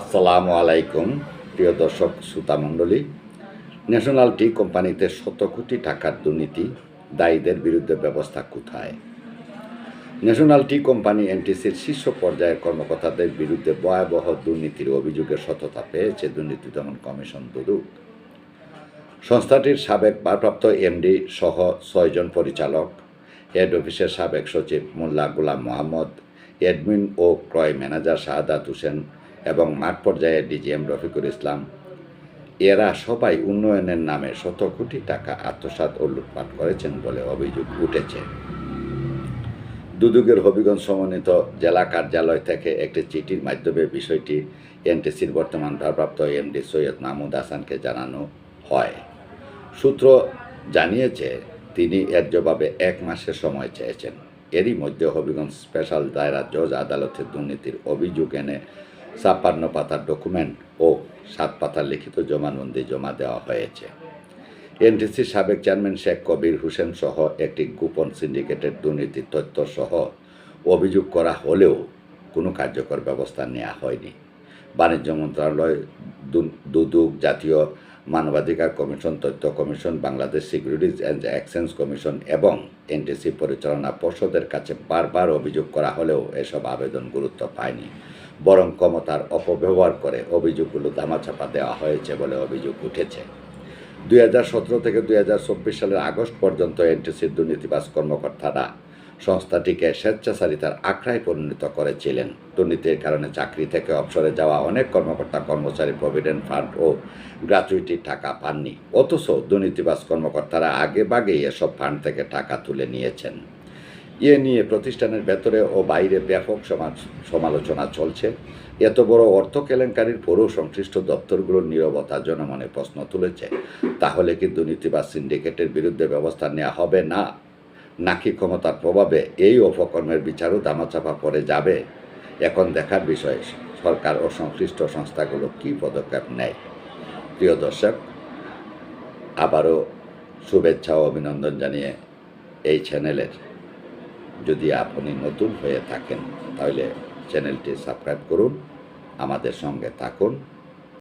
আসসালামু আলাইকুম, প্রিয় দর্শক শ্রোতা মণ্ডলী। ন্যাশনাল টি কোম্পানিতে শত কোটি টাকার দুর্নীতি, দায়ীদের বিরুদ্ধে ব্যবস্থা কোথায়? ন্যাশনাল টি কোম্পানি এনটিসির শীর্ষ পর্যায়ের কর্মকর্তাদের বিরুদ্ধে ভয়াবহ দুর্নীতির অভিযোগের সততা পেয়েছে দুর্নীতি দমন কমিশন দুদক। সংস্থাটির সাবেক ভারপ্রাপ্ত এমডি সহ ছয়জন পরিচালক, হেড অফিসের সাবেক সচিব মোল্লা গোলাম মোহাম্মদ, অ্যাডমিন ও ক্রয় ম্যানেজার শাহাদাত হোসেন এবং মাঠ পর্যায়ে ডিজিএম রফিকুল ইসলাম, এরা সবাই উন্নয়নের নামে শত কোটি টাকা আত্মসাৎ ও লুটপাট করেছেন বলে অভিযোগ উঠেছে। দুদুগের হবিগঞ্জ সমন্বিত জেলা কার্যালয় থেকে একটি চিঠির মাধ্যমে বিষয়টি এনটিসির বর্তমান ভারপ্রাপ্ত এমডি সৈয়দ মাহমুদ হাসানকে জানানো হয়। সূত্র জানিয়েছে, তিনি এর জবাবে এক মাসের সময় চেয়েছেন। এরই মধ্যে হবিগঞ্জ স্পেশাল দায়রা জজ আদালতে দুর্নীতির অভিযোগ এনে ছাপ্পান্ন পাতার ডকুমেন্ট ও সাত পাতার লিখিত জমানবন্দি জমা দেওয়া হয়েছে। এনটিসির সাবেক চেয়ারম্যান শেখ কবির হোসেন সহ একটি গোপন সিন্ডিকেটের দুর্নীতির তথ্য সহ অভিযোগ করা হলেও কোনো কার্যকর ব্যবস্থা নেওয়া হয়নি। বাণিজ্য মন্ত্রণালয় দুদক জাতীয় মানবাধিকার কমিশন, তথ্য commission, Bangladesh securities and exchange commission এবং এনটিসি পরিচালনা পর্ষদের কাছে বারবার অভিযোগ করা হলেও এসব আবেদন গুরুত্ব পায়নি। বরং ক্ষমতার অপব্যবহার করে অভিযোগগুলো দামাচাপা দেওয়া হয়েছে বলে অভিযোগ উঠেছে। দুই হাজার সতেরো থেকে দুই হাজার চব্বিশ সালের আগস্ট পর্যন্ত এনটিসির দুর্নীতিবাজ কর্মকর্তারা সংস্থাটিকে স্বেচ্ছাচারিতার আখড়ায় পরিণত করেছিলেন। দুর্নীতির কারণে চাকরি থেকে অবসরে যাওয়া অনেক কর্মকর্তা, কর্মচারী, প্রভিডেন্ট ফান্ড ও গ্র্যাচুইটির টাকা পাননি। অথচ দুর্নীতিবাজ কর্মকর্তারা আগে বাগেই এসব ফান্ড থেকে টাকা তুলে নিয়েছেন। ইয়ে নিয়ে প্রতিষ্ঠানের ভেতরে ও বাইরে ব্যাপক সমাজ, সমালোচনা চলছে। এত বড় অর্থ কেলেঙ্কারির পরও সংশ্লিষ্ট দপ্তরগুলোর নীরবতা জনমনে প্রশ্ন তুলেছে। তাহলে কি দুর্নীতি বা সিন্ডিকেটের বিরুদ্ধে ব্যবস্থা নেওয়া হবে না? নাকি ক্ষমতার প্রভাবে এই অপকর্মের বিচারও দামাচাপা পড়ে যাবে? এখন দেখার বিষয়, সরকার ও সংশ্লিষ্ট সংস্থাগুলো কী পদক্ষেপ নেয়? প্রিয় দর্শক, আবারও শুভেচ্ছা ও অভিনন্দন জানিয়ে এই চ্যানেলের যদি আপনি নতুন হয়ে থাকেন তাহলে চ্যানেলটি সাবস্ক্রাইব করুন আমাদের সঙ্গে থাকুন।